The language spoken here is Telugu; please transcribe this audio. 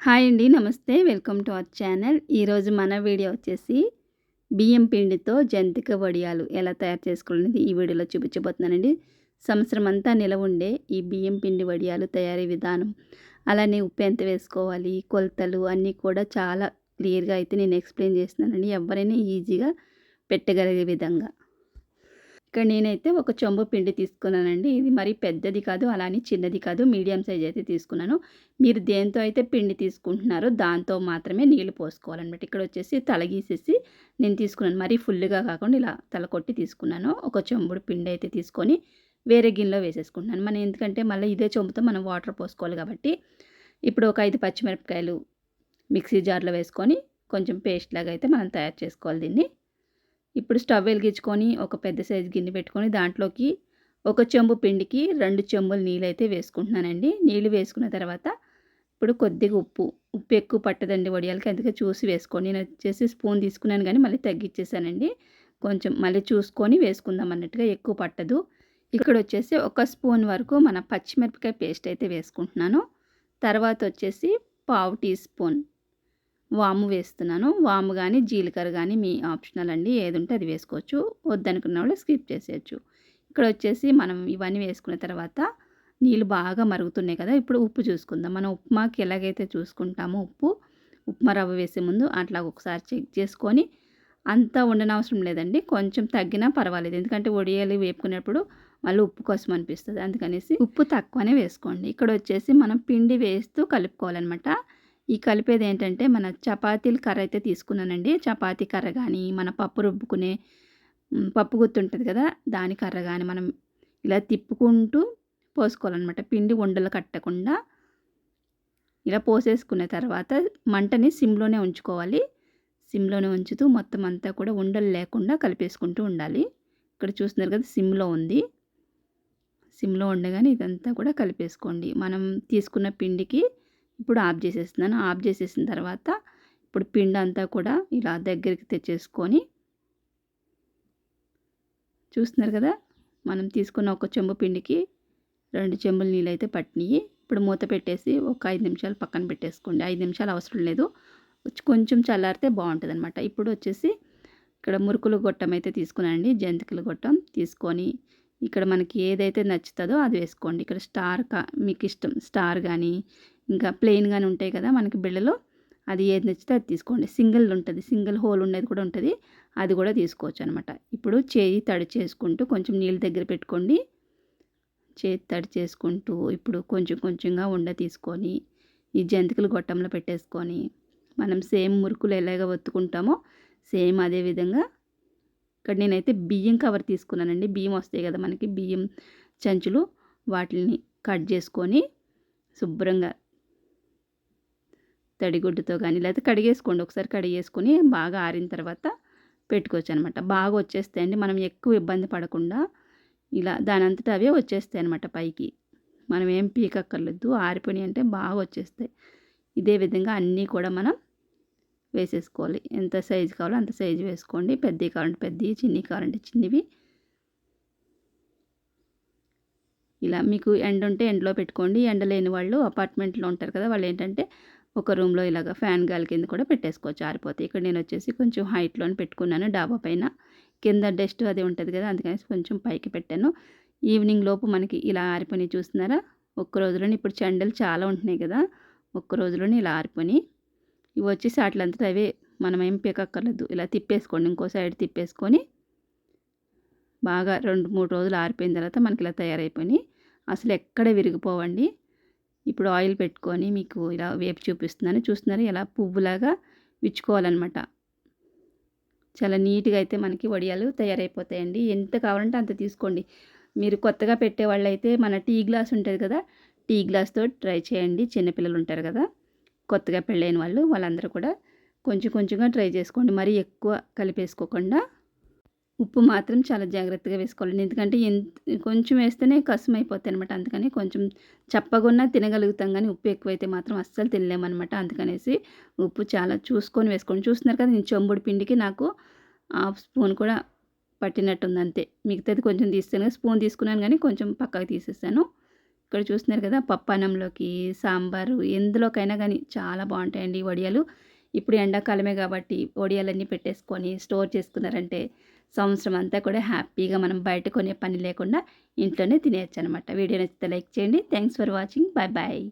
హాయ్ అండి namaste. Welcome to our channel. ఈరోజు మన వీడియో వచ్చేసి బియ్యం పిండితో జంతిక వడియాలు ఎలా తయారు చేసుకోవాలనేది ఈ వీడియోలో చూపించబోతున్నానండి. సంవత్సరం అంతా నిలవ ఉండే ఈ బియ్యం పిండి వడియాలు తయారీ విధానం అలానే ఉప్పు ఎంత వేసుకోవాలి కొలతలు అన్నీ కూడా చాలా క్లియర్గా అయితే నేను ఎక్స్ప్లెయిన్ చేస్తున్నానండి. ఎవరైనా ఈజీగా పెట్టగలిగే విధంగా. ఇక్కడ నేనైతే ఒక చెంబు పిండి తీసుకున్నానండి. ఇది మరి పెద్దది కాదు అలానే చిన్నది కాదు మీడియం సైజ్ అయితే తీసుకున్నాను. మీరు దేంతో అయితే పిండి తీసుకుంటున్నారో దాంతో మాత్రమే నీళ్ళు పోసుకోవాలన్నమాట. ఇక్కడ వచ్చేసి తలగీసేసి నేను తీసుకున్నాను. మరీ ఫుల్గా కాకుండా ఇలా తల కొట్టి తీసుకున్నాను. ఒక చెంబుడు పిండి అయితే తీసుకొని వేరే గిన్నెలో వేసేసుకుంటున్నాను. మనం ఎందుకంటే మళ్ళీ ఇదే చెంబుతో మనం వాటర్ పోసుకోవాలి కాబట్టి ఇప్పుడు ఒక ఐదు పచ్చిమిరపకాయలు మిక్సీ జార్లో వేసుకొని కొంచెం పేస్ట్ లాగా అయితే మనం తయారు చేసుకోవాలి దీన్ని. ఇప్పుడు స్టవ్ వెలిగించుకొని ఒక పెద్ద సైజు గిన్నె పెట్టుకొని దాంట్లోకి ఒక చెంబు పిండికి రెండు చెంబులు నీళ్ళు అయితే వేసుకుంటున్నానండి. నీళ్ళు వేసుకున్న తర్వాత ఇప్పుడు కొద్దిగా ఉప్పు ఉప్పు ఎక్కువ పట్టదండి వడియాలకి అందుకే చూసి వేసుకోండి. నేను వచ్చేసి స్పూన్ తీసుకున్నాను కానీ మళ్ళీ తగ్గించేసానండి కొంచెం మళ్ళీ చూసుకొని వేసుకుందాం అన్నట్టుగా ఎక్కువ పట్టదు. ఇక్కడ వచ్చేసి ఒక స్పూన్ వరకు మన పచ్చిమిరపకాయ పేస్ట్ అయితే వేసుకుంటున్నాను. తర్వాత వచ్చేసి పావు టీ స్పూన్ వాము వేస్తున్నాను. వాము కానీ జీలకర్ర కానీ మీ ఆప్షనల్ అండి. ఏది ఉంటే అది వేసుకోవచ్చు. వద్దనుకున్న వాళ్ళు స్కిప్ చేసేయచ్చు. ఇక్కడ వచ్చేసి మనం ఇవన్నీ వేసుకున్న తర్వాత నీళ్ళు బాగా మరుగుతున్నాయి కదా. ఇప్పుడు ఉప్పు చూసుకుందాం. మనం ఉప్మాకి ఎలాగైతే చూసుకుంటామో ఉప్పు ఉప్మా రవ్వ వేసే ముందు అట్లా ఒకసారి చెక్ చేసుకొని అంతా ఉండనవసరం లేదండి. కొంచెం తగ్గినా పర్వాలేదు. ఎందుకంటే ఒడియాలు వేపుకునేప్పుడు మళ్ళీ ఉప్పు కోసం అనిపిస్తుంది. అందుకనేసి ఉప్పు తక్కువనే వేసుకోండి. ఇక్కడ వచ్చేసి మనం పిండి వేస్తూ కలుపుకోవాలన్నమాట. ఈ కలిపేది ఏంటంటే మన చపాతీల కర్ర అయితే తీసుకున్నానండి. చపాతీ కర్ర కానీ మన పప్పు రుబ్బుకునే పప్పు గుర్తుంటుంది కదా దాని కర్ర కానీ మనం ఇలా తిప్పుకుంటూ పోసుకోవాలన్నమాట. పిండి ఉండలు కట్టకుండా ఇలా పోసేసుకున్న తర్వాత మంటని సిమ్లోనే ఉంచుకోవాలి. సిమ్లోనే ఉంచుతూ మొత్తం అంతా కూడా ఉండలు లేకుండా కలిపేసుకుంటూ ఉండాలి. ఇక్కడ చూస్తున్నారు కదా సిమ్లో ఉంది. సిమ్లో ఉండగానే ఇదంతా కూడా కలిపేసుకోండి. మనం తీసుకున్న పిండికి ఇప్పుడు ఆఫ్ చేసేస్తున్నాను. ఆఫ్ చేసేసిన తర్వాత ఇప్పుడు పిండి అంతా కూడా ఇలా దగ్గరికి తెచ్చేసుకొని చూస్తున్నారు కదా మనం తీసుకున్న ఒక చెంబు పిండికి రెండు చెంబుల నీళ్ళు అయితే పట్టినాయి. ఇప్పుడు మూత పెట్టేసి ఒక ఐదు నిమిషాలు పక్కన పెట్టేసుకోండి. ఐదు నిమిషాలు అవసరం లేదు. కొంచెం చల్లారితే బాగుంటుంది అనమాట ఇప్పుడు వచ్చేసి ఇక్కడ మురుకులు గొట్టం అయితే తీసుకున్నానండి. జంతికల గొట్టం తీసుకొని ఇక్కడ మనకి ఏదైతే నచ్చుతుందో అది వేసుకోండి. ఇక్కడ స్టార్ కా మీకు ఇష్టం స్టార్ కానీ ఇంకా ప్లెయిన్గానే ఉంటాయి కదా మనకి బిళ్ళలో. అది ఏది నచ్చితే అది తీసుకోండి. సింగిల్ ఉంటుంది. సింగిల్ హోల్ ఉండేది కూడా ఉంటుంది. అది కూడా తీసుకోవచ్చు అనమాట ఇప్పుడు చేయి తడి చేసుకుంటూ కొంచెం నీళ్ళు దగ్గర పెట్టుకోండి. చేతి తడి చేసుకుంటూ ఇప్పుడు కొంచెం కొంచెంగా ఉండ తీసుకొని ఈ జంతికలు గొట్టంలో పెట్టేసుకొని మనం సేమ్ మురుకులు ఎలాగ ఒత్తుకుంటామో సేమ్ అదే విధంగా ఇక్కడ నేనైతే బియ్యం కవర్ తీసుకున్నానండి. బియ్యం వస్తాయి కదా మనకి బియ్యం చంచులు. వాటిని కట్ చేసుకొని శుభ్రంగా తడిగుడ్డుతో కానీ లేకపోతే కడిగేసుకోండి. ఒకసారి కడిగేసుకొని బాగా ఆరిన తర్వాత పెట్టుకోవచ్చు అనమాట బాగా వచ్చేస్తాయి అండి. మనం ఎక్కువ ఇబ్బంది పడకుండా ఇలా దాని అంతటా అవే వచ్చేస్తాయి అనమాట పైకి. మనం ఏం పీకక్కర్లేదు. ఆరిపోయి అంటే బాగా వచ్చేస్తాయి. ఇదే విధంగా అన్నీ కూడా మనం వేసేసుకోవాలి. ఎంత సైజు కావాలో అంత సైజు వేసుకోండి. పెద్దవి కావాలంటే పెద్దవి చిన్నవి కావాలంటే చిన్నవి. ఇలా మీకు ఎండ ఉంటే ఎండలో పెట్టుకోండి. ఎండ లేని వాళ్ళు అపార్ట్మెంట్లో ఉంటారు కదా వాళ్ళు ఏంటంటే ఒక రూమ్లో ఇలాగ ఫ్యాన్ గాలి కింద కూడా పెట్టేసుకోవచ్చు ఆరిపోతే ఇక్కడ నేను వచ్చేసి కొంచెం హైట్లోనే పెట్టుకున్నాను డాబా పైన. కింద డస్ట్ అది ఉంటుంది కదా అందుకని కొంచెం పైకి పెట్టాను. ఈవినింగ్ లోపు మనకి ఇలా ఆరిపోయి చూస్తున్నారా? ఒక్క రోజులోనే ఇప్పుడు చెండలు చాలా ఉంటున్నాయి కదా ఒక్క రోజులోనే ఇలా ఆరిపోయి ఇవి వచ్చేసి అట్లంతా అవే మనం ఏం పీకక్కర్లేదు. ఇలా తిప్పేసుకోండి ఇంకో సైడ్ తిప్పేసుకొని బాగా రెండు మూడు రోజులు ఆరిపోయిన తర్వాత మనకి ఇలా తయారైపోయి అసలు ఎక్కడ విరిగిపోవండి. ఇప్పుడు ఆయిల్ పెట్టుకొని మీకు ఇలా వేపు చూపిస్తున్నాను. చూస్తున్నారు ఇలా పువ్వులాగా విచ్చుకోవాలన్నమాట. చాలా నీట్గా అయితే మనకి వడియాలు తయారైపోతాయండి. ఎంత కావాలంటే అంత తీసుకోండి. మీరు కొత్తగా పెట్టే వాళ్ళైతే మన టీ గ్లాస్ ఉంటుంది కదా టీ గ్లాస్తో ట్రై చేయండి. చిన్నపిల్లలు ఉంటారు కదా కొత్తగా పెళ్ళైన వాళ్ళు వాళ్ళందరూ కూడా కొంచెం కొంచెంగా ట్రై చేసుకోండి. మరీ ఎక్కువ కలిపేసుకోకుండా ఉప్పు మాత్రం చాలా జాగ్రత్తగా వేసుకోవాలి ఎందుకంటే ఎంత కొంచెం వేస్తేనే కసం అయిపోతాయి అనమాట అందుకని కొంచెం చప్పగున్నా తినగలుగుతాం కానీ ఉప్పు ఎక్కువైతే మాత్రం అస్సలు తినలేమన్నమాట. అందుకనేసి ఉప్పు చాలా చూసుకొని వేసుకోండి. చూస్తున్నారు కదా నేను చెంబుడు పిండికి నాకు హాఫ్ స్పూన్ కూడా పట్టినట్టుంది అంతే మిగతాది కొంచెం తీస్తాను స్పూన్ తీసుకున్నాను కానీ కొంచెం పక్కకు తీసేసాను. ఇక్కడ చూస్తున్నారు కదా పప్పన్నంలోకి సాంబారు ఎందులోకైనా కానీ చాలా బాగుంటాయండి ఈ వడియాలు. ఇప్పుడు ఎండాకాలమే కాబట్టి ఒడియాలన్నీ పెట్టేసుకొని స్టోర్ చేసుకున్నారంటే సంవత్సరం అంతా కూడా హ్యాపీగా మనం బయట కొనే పని లేకుండా ఇంట్లోనే తినేయచ్చు అనమాట వీడియో నచ్చితే లైక్ చేయండి. Thanks for watching. Bye bye